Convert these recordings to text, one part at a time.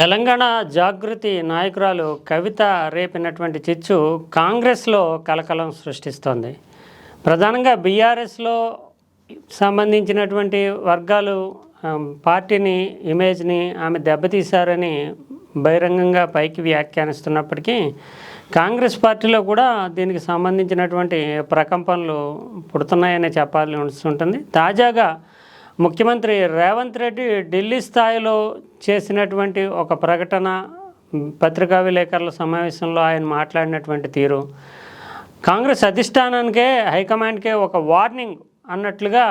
తెలంగాణ జాగృతి నాయకురాలు కవిత రేపినటువంటి చిచ్చు కాంగ్రెస్లో కలకలం సృష్టిస్తోంది. ప్రధానంగా బీఆర్ఎస్లో సంబంధించినటువంటి వర్గాలు పార్టీని ఇమేజ్ని ఆమె దెబ్బతీశారని బహిరంగంగా పైకి వ్యాఖ్యానిస్తున్నప్పటికీ కాంగ్రెస్ పార్టీలో కూడా దీనికి సంబంధించినటువంటి ప్రకంపనలు పుడుతున్నాయని చెప్పాల్సి ఉంటుంది. తాజాగా ముఖ్యమంత్రి రేవంత్ రెడ్డి ఢిల్లీ స్థాయిలో చేసినటువంటి ఒక ప్రకటన పత్రికా విలేకరుల సమావేశంలో ఆయన మాట్లాడినటువంటి తీరు. కాంగ్రెస్ అధిష్టానానికే హైకమాండ్కే ఒక వార్నింగ్ అన్నట్లుగా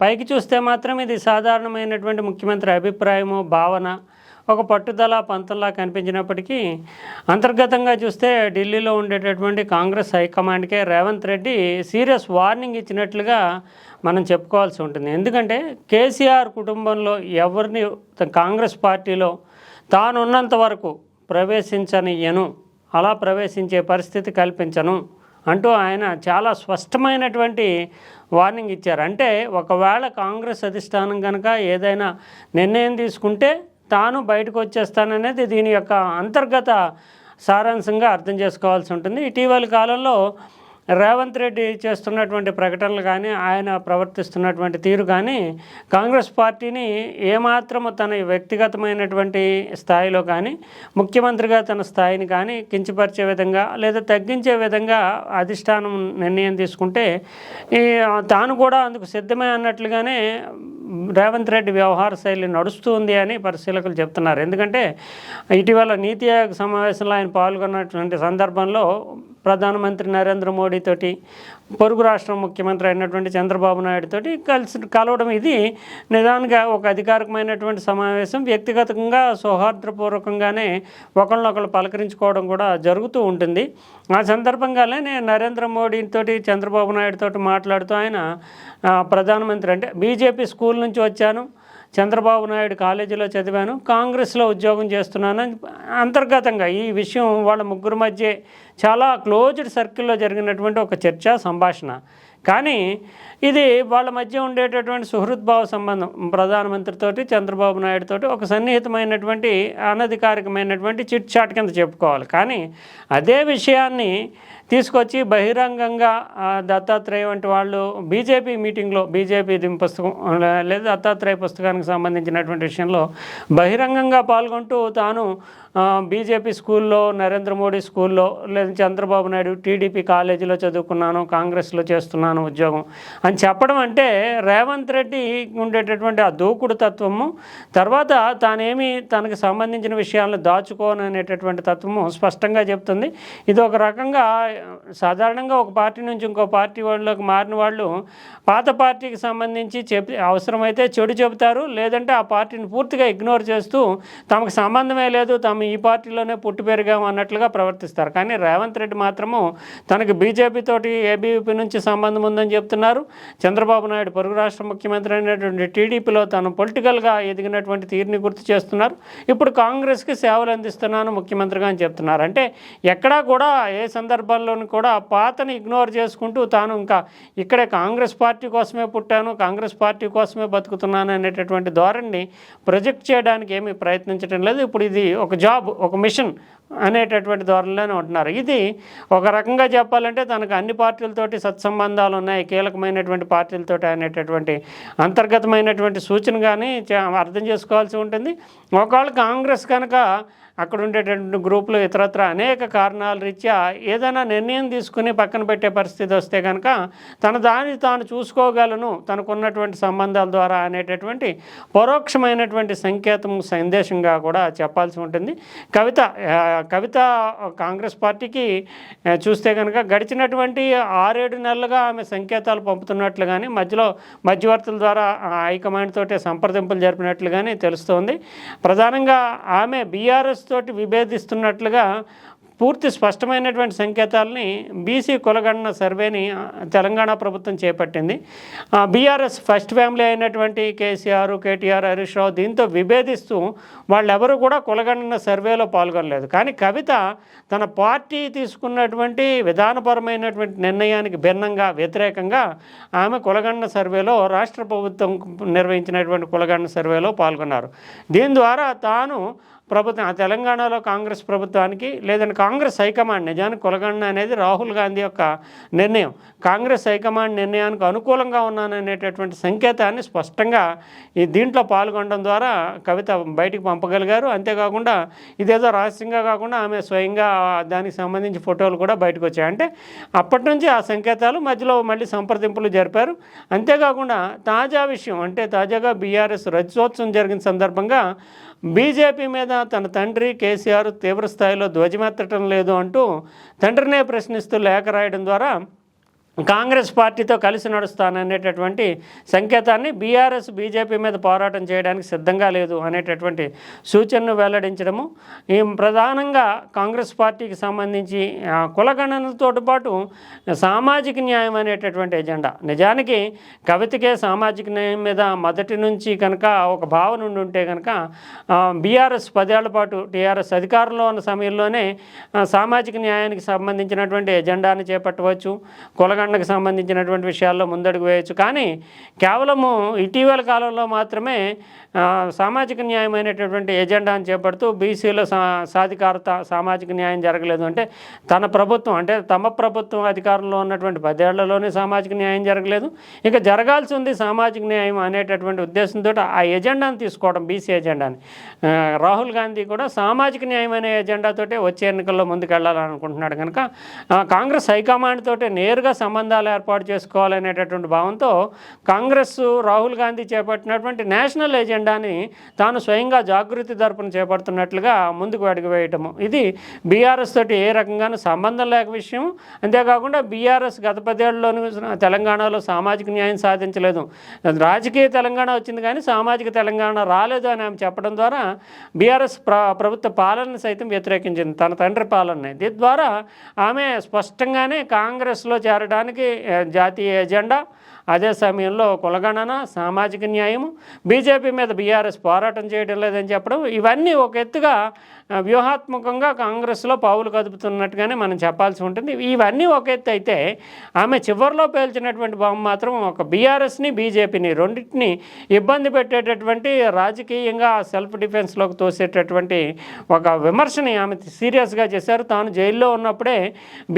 పైకి చూస్తే మాత్రం ఇది సాధారణమైనటువంటి ముఖ్యమంత్రి అభిప్రాయము భావన ఒక పట్టుదల పంతంలా కనిపించినప్పటికీ అంతర్గతంగా చూస్తే ఢిల్లీలో ఉండేటటువంటి కాంగ్రెస్ హైకమాండ్కే రేవంత్ రెడ్డి సీరియస్ వార్నింగ్ ఇచ్చినట్లుగా మనం చెప్పుకోవాల్సి ఉంటుంది. ఎందుకంటే కేసీఆర్ కుటుంబంలో ఎవరిని కాంగ్రెస్ పార్టీలో తాను ఉన్నంత వరకు ప్రవేశించనియను అలా ప్రవేశించే పరిస్థితి కల్పించను అంటూ ఆయన చాలా స్పష్టమైనటువంటి వార్నింగ్ ఇచ్చారు. అంటే ఒకవేళ కాంగ్రెస్ అధిష్టానం కనుక ఏదైనా నిర్ణయం తీసుకుంటే తాను బయటకు వచ్చేస్తాననేది దీని యొక్క అంతర్గత సారాంశంగా అర్థం చేసుకోవాల్సి ఉంటుంది. ఇటీవలి కాలంలో రేవంత్ రెడ్డి చేస్తున్నటువంటి ప్రకటనలు కానీ ఆయన ప్రవర్తిస్తున్నటువంటి తీరు కానీ కాంగ్రెస్ పార్టీని ఏమాత్రము తన వ్యక్తిగతమైనటువంటి స్థాయిలో కానీ ముఖ్యమంత్రిగా తన స్థాయిని కానీ కించపరిచే విధంగా లేదా తగ్గించే విధంగా అధిష్టానం నిర్ణయం తీసుకుంటే తాను కూడా అందుకు సిద్ధమే అన్నట్లుగానే రేవంత్ రెడ్డి వ్యవహార శైలి నడుస్తుంది అని పరిశీలకులు చెప్తున్నారు. ఎందుకంటే ఇటీవల నీతి ఆయోగ్ సమావేశంలో ఆయన పాల్గొన్నటువంటి సందర్భంలో ప్రధానమంత్రి నరేంద్ర మోడీతోటి పొరుగు రాష్ట్రం ముఖ్యమంత్రి అయినటువంటి చంద్రబాబు నాయుడుతోటి కలిసి కలవడం ఇది నిదానంగా ఒక అధికారికమైనటువంటి సమావేశం. వ్యక్తిగతంగా సౌహార్దపూర్వకంగానే ఒకళ్ళనొకళ్ళు పలకరించుకోవడం కూడా జరుగుతూ ఉంటుంది. ఆ సందర్భంగానే నరేంద్ర మోడీతోటి చంద్రబాబు నాయుడుతో మాట్లాడుతూ ఆయన ప్రధానమంత్రి అంటే బీజేపీ స్కూల్ నుంచి వచ్చాను. చంద్రబాబు నాయుడు కాలేజీలో చదివాను కాంగ్రెస్లో ఉద్యోగం చేస్తున్నాను. అంతర్గతంగా ఈ విషయం వాళ్ళ ముగ్గురు మధ్య చాలా క్లోజ్డ్ సర్కిల్లో జరిగినటువంటి ఒక చర్చ సంభాషణ. కానీ ఇది వాళ్ళ మధ్య ఉండేటటువంటి సుహృద్భావ సంబంధం ప్రధానమంత్రితోటి చంద్రబాబు నాయుడుతోటి ఒక సన్నిహితమైనటువంటి అనధికారికమైనటువంటి చిట్ చాట్ కింద చెప్పుకోవాలి. కానీ అదే విషయాన్ని తీసుకొచ్చి బహిరంగంగా దత్తాత్రేయ వంటి వాళ్ళు బీజేపీ మీటింగ్లో బీజేపీ పుస్తకం లేదా దత్తాత్రేయ పుస్తకానికి సంబంధించినటువంటి విషయంలో బహిరంగంగా పాల్గొంటూ తాను బీజేపీ స్కూల్లో నరేంద్ర మోడీ స్కూల్లో లేదా చంద్రబాబు నాయుడు టీడీపీ కాలేజీలో చదువుకున్నాను కాంగ్రెస్లో చేస్తున్నాను ఉద్యోగం అని చెప్పడం అంటే రేవంత్ రెడ్డి ఉండేటటువంటి ఆ దూకుడు తత్వము తర్వాత తానేమి తనకు సంబంధించిన విషయాలను దాచుకోను అనేటటువంటి తత్వము స్పష్టంగా చెప్తుంది. ఇది ఒక రకంగా సాధారణంగా ఒక పార్టీ నుంచి ఇంకో పార్టీ వాళ్ళకి మారిన వాళ్ళు పాత పార్టీకి సంబంధించి చెప్పి అవసరమైతే చెడు చెబుతారు లేదంటే ఆ పార్టీని పూర్తిగా ఇగ్నోర్ చేస్తూ తమకు సంబంధమే లేదు తాము ఈ పార్టీలోనే పుట్టి పెరిగాము అన్నట్లుగా ప్రవర్తిస్తారు. కానీ రేవంత్ రెడ్డి మాత్రము తనకు బీజేపీతోటి ఏబీవీపీ నుంచి సంబంధం ఉందని చెప్తున్నారు. చంద్రబాబు నాయుడు పొరుగు రాష్ట్ర ముఖ్యమంత్రి అయినటువంటి టీడీపీలో తను పొలిటికల్గా ఎదిగినటువంటి తీరుని గుర్తు చేస్తున్నారు. ఇప్పుడు కాంగ్రెస్కి సేవలు అందిస్తున్నాను ముఖ్యమంత్రిగా అని చెప్తున్నారు. అంటే ఎక్కడా కూడా ఏ సందర్భాల్లోనూ కూడా పాతను ఇగ్నోర్ చేసుకుంటూ తాను ఇంకా ఇక్కడే కాంగ్రెస్ పార్టీ కోసమే పుట్టాను కాంగ్రెస్ పార్టీ కోసమే బతుకుతున్నాను అనేటటువంటి ధోరణిని ప్రొజెక్ట్ చేయడానికి ఏమీ ప్రయత్నించడం లేదు. ఇప్పుడు ఇది ఒక జాబ్ ఒక మిషన్ అనేటటువంటి ధోరణిలోనే ఉంటున్నారు. ఇది ఒక రకంగా చెప్పాలంటే తనకు అన్ని పార్టీలతోటి సత్సంబంధాలు ఉన్నాయి కీలకమైనటువంటి పార్టీలతోటి అనేటటువంటి అంతర్గతమైనటువంటి సూచన కానీ చే- అర్థం చేసుకోవాల్సి ఉంటుంది. ఒకవేళ కాంగ్రెస్ కనుక అక్కడ ఉండేటటువంటి గ్రూపులు ఇతరత్ర అనేక కారణాల రీత్యా ఏదైనా నిర్ణయం తీసుకుని పక్కన పెట్టే పరిస్థితి వస్తే కనుక తన దాన్ని తాను చూసుకోగలను తనకున్నటువంటి సంబంధాల ద్వారా అనేటటువంటి పరోక్షమైనటువంటి సంకేతం సందేశంగా కూడా చెప్పాల్సి ఉంటుంది. కవిత కవిత కాంగ్రెస్ పార్టీకి చూస్తే కనుక గడిచినటువంటి ఆరేడు నెలలుగా ఆమె సంకేతాలు పంపుతున్నట్లు కానీ మధ్యలో మధ్యవర్తుల ద్వారా హైకమాండ్ తోటి సంప్రదింపులు జరిపినట్లు కానీ తెలుస్తోంది. ప్రధానంగా ఆమె బీఆర్ఎస్ తోటి విభేదిస్తున్నట్లుగా పూర్తి స్పష్టమైనటువంటి సంకేతాలని బీసీ కులగణన సర్వేని తెలంగాణ ప్రభుత్వం చేపట్టింది. బీఆర్ఎస్ ఫస్ట్ ఫ్యామిలీ అయినటువంటి కేసీఆర్ కేటీఆర్ హరీష్ రావు దీంతో విభేదిస్తూ వాళ్ళెవరూ కూడా కులగణన సర్వేలో పాల్గొనలేదు. కానీ కవిత తన పార్టీ తీసుకున్నటువంటి విధానపరమైనటువంటి నిర్ణయానికి భిన్నంగా వ్యతిరేకంగా ఆమె కులగణన సర్వేలో రాష్ట్ర ప్రభుత్వం నిర్వహించినటువంటి కులగణన సర్వేలో పాల్గొన్నారు. దీని ద్వారా తాను ప్రభుత్వం ఆ తెలంగాణలో కాంగ్రెస్ ప్రభుత్వానికి లేదంటే కాంగ్రెస్ హైకమాండ్ నిజానికి కులగండ అనేది రాహుల్ గాంధీ యొక్క నిర్ణయం. కాంగ్రెస్ హైకమాండ్ నిర్ణయానికి అనుకూలంగా ఉన్నాననేటటువంటి సంకేతాన్ని స్పష్టంగా ఈ దీంట్లో పాల్గొనడం ద్వారా కవిత బయటికి పంపగలిగారు. అంతేకాకుండా ఇదేదో రహస్యంగా కాకుండా ఆమె స్వయంగా దానికి సంబంధించి ఫోటోలు కూడా బయటకు వచ్చాయి. అంటే అప్పటి నుంచి ఆ సంకేతాలు మధ్యలో మళ్ళీ సంప్రదింపులు జరిపారు. అంతేకాకుండా తాజా విషయం అంటే తాజాగా బీఆర్ఎస్ రజతోత్సవం జరిగిన సందర్భంగా బీజేపీ మీద తన తండ్రి కేసీఆర్ తీవ్రస్థాయిలో ధ్వజమెత్తటం లేదు అంటూ తండ్రినే ప్రశ్నిస్తూ లేఖ రాయడం ద్వారా కాంగ్రెస్ పార్టీతో కలిసి నడుస్తాననేటటువంటి సంకేతాన్ని బీఆర్ఎస్ బీజేపీ మీద పోరాటం చేయడానికి సిద్ధంగా లేదు అనేటటువంటి సూచనను వెల్లడించడము. ఈ ప్రధానంగా కాంగ్రెస్ పార్టీకి సంబంధించి కులగణనతో పాటు సామాజిక న్యాయం అనేటటువంటి ఎజెండా. నిజానికి కవితకే సామాజిక న్యాయం మీద మొదటి నుంచి కనుక ఒక భావన ఉండి ఉంటే కనుక బీఆర్ఎస్ పదేళ్ళ పాటు టీఆర్ఎస్ అధికారంలో ఉన్న సమయంలోనే సామాజిక న్యాయానికి సంబంధించినటువంటి ఎజెండాను చేపట్టవచ్చు. కులగణ కులగండకు సంబంధించినటువంటి విషయాల్లో ముందడుగు వేయచ్చు. కానీ కేవలము ఇటీవల కాలంలో మాత్రమే సామాజిక న్యాయం అనేటటువంటి చేపడుతూ బీసీల సా సాధికారత సామాజిక న్యాయం జరగలేదు అంటే తన ప్రభుత్వం అంటే తమ ప్రభుత్వం అధికారంలో ఉన్నటువంటి పదేళ్ళలోనే సామాజిక న్యాయం జరగలేదు. ఇక జరగాల్సి ఉంది సామాజిక న్యాయం అనేటటువంటి ఉద్దేశంతో ఆ ఎజెండాను తీసుకోవడం బీసీ ఎజెండాని. రాహుల్ గాంధీ కూడా సామాజిక న్యాయం అనే ఎజెండాతోటే వచ్చే ఎన్నికల్లో ముందుకెళ్ళాలనుకుంటున్నాడు కనుక కాంగ్రెస్ హైకమాండ్ తోటే నేరుగా సంబంధాలు ఏర్పాటు చేసుకోవాలనేటటువంటి భావంతో కాంగ్రెస్ రాహుల్ గాంధీ చేపట్టినటువంటి నేషనల్ ఎజెండాని తాను స్వయంగా జాగృతి తరపున చేపడుతున్నట్లుగా ముందుకు అడుగువేయటము ఇది బీఆర్ఎస్ తోటి ఏ రకంగానూ సంబంధం లేక విషయం అంతేకాకుండా బీఆర్ఎస్ గత పదేళ్ళలోనూ తెలంగాణలో సామాజిక న్యాయం సాధించలేదు. రాజకీయ తెలంగాణ వచ్చింది కానీ సామాజిక తెలంగాణ రాలేదు అని ఆమె చెప్పడం ద్వారా బీఆర్ఎస్ ప్రభుత్వ పాలనను సైతం వ్యతిరేకించింది. తన తండ్రి పాలనని. దీని ద్వారా ఆమె స్పష్టంగానే కాంగ్రెస్లో చేరడానికి చేయడానికి జాతీయ ఎజెండా అదే సమయంలో కులగణన సామాజిక న్యాయము బీజేపీ మీద బీఆర్ఎస్ పోరాటం చేయడం లేదని చెప్పడం ఇవన్నీ ఒక ఎత్తుగా వ్యూహాత్మకంగా కాంగ్రెస్లో పావులు కదుపుతున్నట్టుగానే మనం చెప్పాల్సి ఉంటుంది. ఇవన్నీ ఒక ఎత్తు అయితే ఆమె చివరిలో పేల్చినటువంటి బాంబు మాత్రం ఒక బీఆర్ఎస్ని బీజేపీని రెండింటిని ఇబ్బంది పెట్టేటటువంటి రాజకీయంగా సెల్ఫ్ డిఫెన్స్లోకి తోసేటటువంటి ఒక విమర్శని ఆమె సీరియస్గా చేశారు. తాను జైల్లో ఉన్నప్పుడే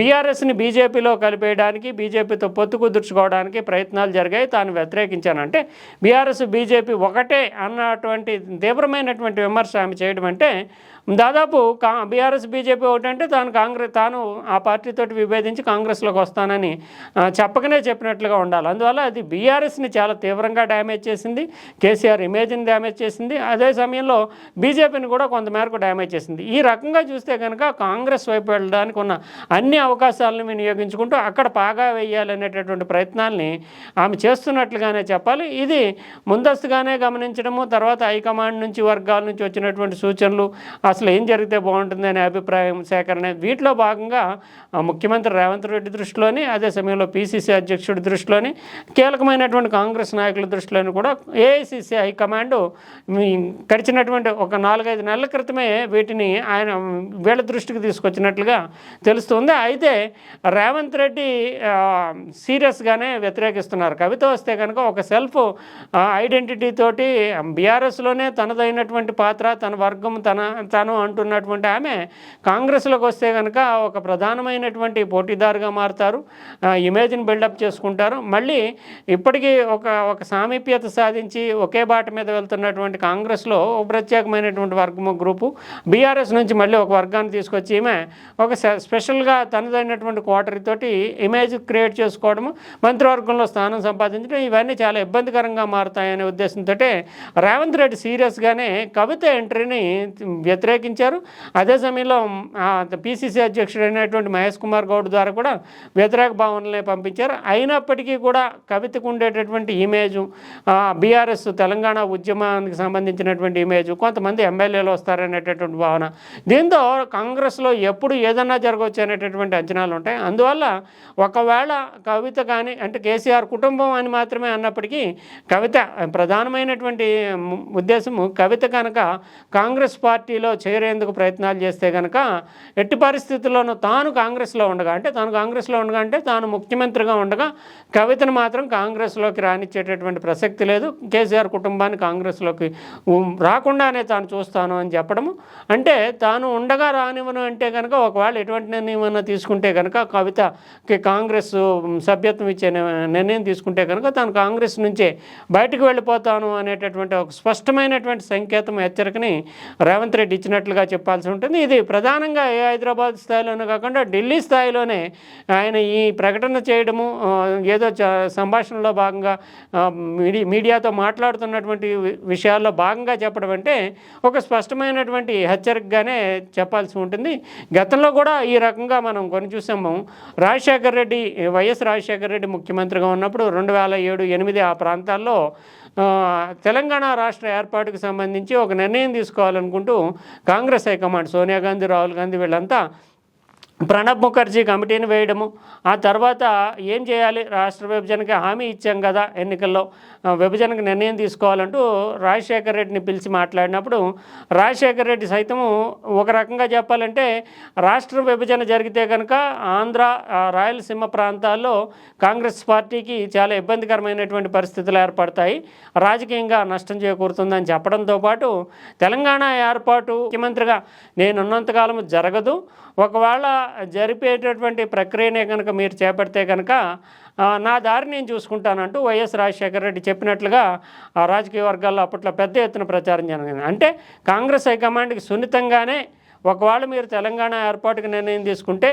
బీఆర్ఎస్ని బీజేపీలో కలిపేయడానికి బీజేపీతో పొత్తు కుదుర్చుకోవడానికి ప్రయత్నాలు జరిగాయి. తాను వ్యతిరేకించానంటే బీఆర్ఎస్ బీజేపీ ఒకటే అన్నటువంటి తీవ్రమైనటువంటి విమర్శ ఆమె చేయడం అంటే దాదాపు కా బీఆర్ఎస్ బీజేపీ ఒకటంటే తాను కాంగ్రెస్ తాను ఆ పార్టీతోటి విభేదించి కాంగ్రెస్లోకి వస్తానని చెప్పకనే చెప్పినట్లుగా ఉండాలి. అందువల్ల అది బీఆర్ఎస్ని చాలా తీవ్రంగా డ్యామేజ్ చేసింది కేసీఆర్ ఇమేజ్ని డ్యామేజ్ చేసింది అదే సమయంలో బీజేపీని కూడా కొంతమేరకు డ్యామేజ్ చేసింది. ఈ రకంగా చూస్తే కనుక కాంగ్రెస్ వైపు వెళ్ళడానికి ఉన్న అన్ని అవకాశాలను వినియోగించుకుంటూ అక్కడ పాగా వేయాలనేటటువంటి ప్రయత్నాల్ని ఆమె చేస్తున్నట్లుగానే చెప్పాలి. ఇది ముందస్తుగానే గమనించడము తర్వాత హైకమాండ్ నుంచి వర్గాల నుంచి వచ్చినటువంటి సూచనలు అసలు ఏం జరిగితే బాగుంటుంది అనే అభిప్రాయం సేకరణ వీటిలో భాగంగా ముఖ్యమంత్రి రేవంత్ రెడ్డి దృష్టిలోని అదే సమయంలో పీసీసీ అధ్యక్షుడి దృష్టిలోని కీలకమైనటువంటి కాంగ్రెస్ నాయకుల దృష్టిలోని కూడా ఏఐసిసి హైకమాండ్ గడిచినటువంటి ఒక నాలుగైదు నెలల క్రితమే వీటిని ఆయన వీళ్ళ దృష్టికి తీసుకొచ్చినట్లుగా తెలుస్తుంది. అయితే రేవంత్ రెడ్డి సీరియస్గానే వ్యతిరేకిస్తున్నారు. కవిత వస్తే కనుక ఒక సెల్ఫ్ ఐడెంటిటీ తోటి బీఆర్ఎస్లోనే తనదైనటువంటి పాత్ర తన వర్గం తన తను అంటున్నటువంటి ఆమె కాంగ్రెస్లోకి వస్తే కనుక ఒక ప్రధానమైనటువంటి పోటీదారుగా మారుతారు. ఇమేజ్ని బిల్డప్ చేసుకుంటారు. మళ్ళీ ఇప్పటికీ ఒక ఒక సామీప్యత సాధించి ఒకే బాట మీద వెళ్తున్నటువంటి కాంగ్రెస్లో ప్రత్యేకమైనటువంటి వర్గము గ్రూపు బీఆర్ఎస్ నుంచి మళ్ళీ ఒక వర్గాన్ని తీసుకొచ్చి ఈమె ఒక స్పెషల్గా తనదైనటువంటి కోటరీతోటి ఇమేజ్ క్రియేట్ చేసుకోవడము మంత్రివర్గంలో స్థానం సంపాదించడం ఇవన్నీ చాలా ఇబ్బందికరంగా మారుతాయనే ఉద్దేశంతో రేవంత్ రెడ్డి సీరియస్గానే కవిత ఎంట్రీని వ్యతిరేక వ్యతిరేకించారు. అదే సమయంలో పిసిసి అధ్యక్షుడు అయినటువంటి మహేష్ కుమార్ గౌడ్ ద్వారా కూడా వ్యతిరేక భావనలే పంపించారు. అయినప్పటికీ కూడా కవితకు ఉండేటటువంటి ఇమేజు బీఆర్ఎస్ తెలంగాణ ఉద్యమానికి సంబంధించినటువంటి ఇమేజ్ కొంతమంది ఎమ్మెల్యేలు వస్తారనేటటువంటి భావన. దీంతో కాంగ్రెస్లో ఎప్పుడు ఏదన్నా జరగవచ్చు అనేటటువంటి అంచనాలు ఉంటాయి. అందువల్ల ఒకవేళ కవిత కానీ అంటే కేసీఆర్ కుటుంబం అని మాత్రమే అన్నప్పటికీ కవిత ప్రధానమైనటువంటి ఉద్దేశము కవిత కనుక కాంగ్రెస్ పార్టీలో చేరేందుకు ప్రయత్నాలు చేస్తే కనుక ఎట్టి పరిస్థితుల్లోనూ తాను కాంగ్రెస్లో ఉండగా అంటే తాను కాంగ్రెస్లో ఉండగా అంటే తాను ముఖ్యమంత్రిగా ఉండగా కవితను మాత్రం కాంగ్రెస్లోకి రానిచ్చేటటువంటి ప్రసక్తి లేదు. కేసీఆర్ కుటుంబాన్ని కాంగ్రెస్లోకి రాకుండానే తాను చూస్తాను అని చెప్పడము. అంటే తాను ఉండగా రానివ్వను అంటే కనుక ఒకవేళ ఎటువంటి నిర్ణయం తీసుకుంటే కనుక కవితకి కాంగ్రెస్ సభ్యత్వం ఇచ్చే నిర్ణయం తీసుకుంటే కనుక తాను కాంగ్రెస్ నుంచే బయటకు వెళ్ళిపోతాను అనేటటువంటి ఒక స్పష్టమైనటువంటి సంకేతం హెచ్చరికని రేవంత్ రెడ్డి ఇచ్చినట్లుగా చెప్పాల్సి ఉంటుంది. ఇది ప్రధానంగా ఏ హైదరాబాద్ స్థాయిలోనే కాకుండా ఢిల్లీ స్థాయిలోనే ఆయన ఈ ప్రకటన చేయడము ఏదో చ- సంభాషణలో భాగంగా మీడి మీడియాతో మాట్లాడుతున్నటువంటి వి- విషయాల్లో భాగంగా చెప్పడం అంటే ఒక స్పష్టమైనటువంటి హెచ్చరికగానే చెప్పాల్సి ఉంటుంది. గతంలో కూడా ఈ రకంగా మనం కొని చూసాము. రాజశేఖర్ రెడ్డి వైఎస్ రాజశేఖర రెడ్డి ముఖ్యమంత్రిగా ఉన్నప్పుడు రెండు వేల ఏడు ఎనిమిది ఆ ప్రాంతాల్లో తెలంగాణ రాష్ట్ర ఏర్పాటుకు సంబంధించి ఒక నిర్ణయం తీసుకోవాలనుకుంటూ కాంగ్రెస్ హైకమాండ్ సోనియా గాంధీ రాహుల్ గాంధీ వీళ్ళంతా ప్రణబ్ ముఖర్జీ కమిటీని వేయడము. ఆ తర్వాత ఏం చేయాలి? రాష్ట్ర విభజనకి హామీ ఇచ్చాం కదా ఎన్నికల్లో. విభజనకు నిర్ణయం తీసుకోవాలంటూ రాజశేఖర్ రెడ్డిని పిలిచి మాట్లాడినప్పుడు రాజశేఖర్ రెడ్డి సైతము ఒక రకంగా చెప్పాలంటే రాష్ట్ర విభజన జరిగితే కనుక ఆంధ్ర రాయలసీమ ప్రాంతాల్లో కాంగ్రెస్ పార్టీకి చాలా ఇబ్బందికరమైనటువంటి పరిస్థితులు ఏర్పడతాయి. రాజకీయంగా నష్టం చేకూరుతుందని చెప్పడంతో పాటు తెలంగాణ ఏర్పాటు ముఖ్యమంత్రిగా నేనున్నంతకాలం జరగదు. ఒకవేళ జరిపేటటువంటి ప్రక్రియనే కనుక మీరు చేపడితే కనుక నా దారి నేను చూసుకుంటానంటూ వైఎస్ రాజశేఖర రెడ్డి చెప్పినట్లుగా ఆ రాజకీయ వర్గాల్లో అప్పట్లో పెద్ద ఎత్తున ప్రచారం జరిగింది. అంటే కాంగ్రెస్ హైకమాండ్కి సున్నితంగానే ఒకవేళ మీరు తెలంగాణ ఏర్పాటుకు నిర్ణయం తీసుకుంటే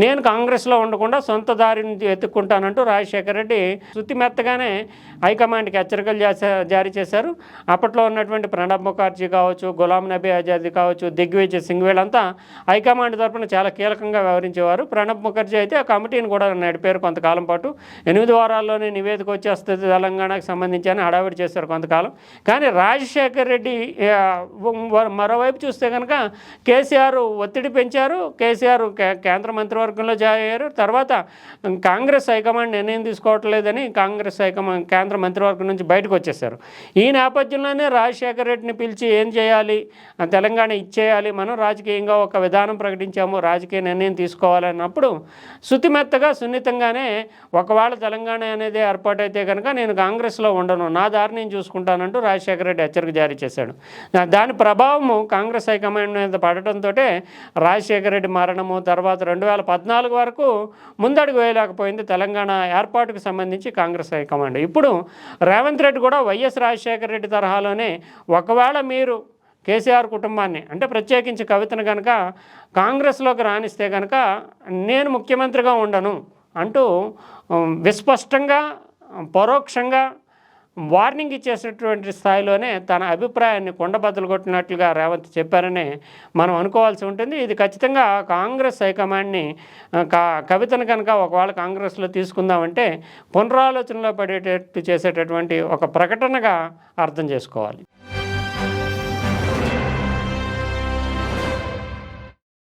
నేను కాంగ్రెస్లో ఉండకుండా సొంత దారిని ఎత్తుక్కుంటానంటూ రాజశేఖర రెడ్డి శృతి మెత్తగానే హైకమాండ్కి హెచ్చరికలు చేసే జారీ చేశారు. అప్పట్లో ఉన్నటువంటి ప్రణబ్ ముఖర్జీ కావచ్చు గులాం నబీ ఆజాద్ కావచ్చు దిగ్విజయ్ సింగ్ వీళ్ళంతా హైకమాండ్ తరఫున చాలా కీలకంగా వ్యవహరించేవారు. ప్రణబ్ ముఖర్జీ అయితే ఆ కమిటీని కూడా నడిపారు కొంతకాలం పాటు. ఎనిమిది వారాల్లోనే నివేదిక వచ్చేస్తుంది తెలంగాణకు సంబంధించి అని హడావిడి చేశారు కొంతకాలం. కానీ రాజశేఖర్ రెడ్డి మరోవైపు చూస్తే కనుక కేసీఆర్ ఒత్తిడి పెంచారు. కేసీఆర్ కేంద్ర మంత్రి వర్గంలో జాయిన్ అయ్యారు తర్వాత కాంగ్రెస్ హైకమాండ్ నిర్ణయం తీసుకోవట్లేదని కాంగ్రెస్ హైకమాండ్ కేంద్ర మంత్రివర్గం నుంచి బయటకు వచ్చేసారు ఈ నేపథ్యంలోనే రాజశేఖర్ రెడ్డిని పిలిచి ఏం చేయాలి? తెలంగాణ ఇచ్చేయాలి. మనం రాజకీయంగా ఒక విధానం ప్రకటించాము రాజకీయ నిర్ణయం తీసుకోవాలన్నప్పుడు శుతిమెత్తగా సున్నితంగానే ఒకవేళ తెలంగాణ అనేది ఏర్పాటైతే కనుక నేను కాంగ్రెస్లో ఉండను. నా దారి నేను చూసుకుంటానంటూ రాజశేఖర రెడ్డి హెచ్చరిక జారీ చేశాడు. దాని ప్రభావము కాంగ్రెస్ హైకమాండ్ మీద పడటంతో రాజశేఖర రెడ్డి మరణము తర్వాత రెండు వేల పద్నాలుగు వరకు ముందడుగు వేయలేకపోయింది తెలంగాణ ఏర్పాటుకు సంబంధించి కాంగ్రెస్ హైకమాండ్. ఇప్పుడు రేవంత్ రెడ్డి కూడా వైఎస్ రాజశేఖర రెడ్డి తరహాలోనే ఒకవేళ మీరు కేసీఆర్ కుటుంబాన్ని అంటే ప్రత్యేకించి కవితను కనుక కాంగ్రెస్లోకి రాణిస్తే కనుక నేను ముఖ్యమంత్రిగా ఉండను అంటూ విస్పష్టంగా పరోక్షంగా వార్నింగ్ ఇచ్చేసినటువంటి స్థాయిలోనే తన అభిప్రాయాన్ని కొండబద్దలు కొట్టినట్లుగా రేవంత్ చెప్పారని మనం అనుకోవాల్సి ఉంటుంది. ఇది ఖచ్చితంగా కాంగ్రెస్ హైకమాండ్ని కా కవితను కనుక ఒకవేళ కాంగ్రెస్లో తీసుకుందామంటే పునరాలోచనలో పడేటట్టు చేసేటటువంటి ఒక ప్రకటనగా అర్థం చేసుకోవాలి.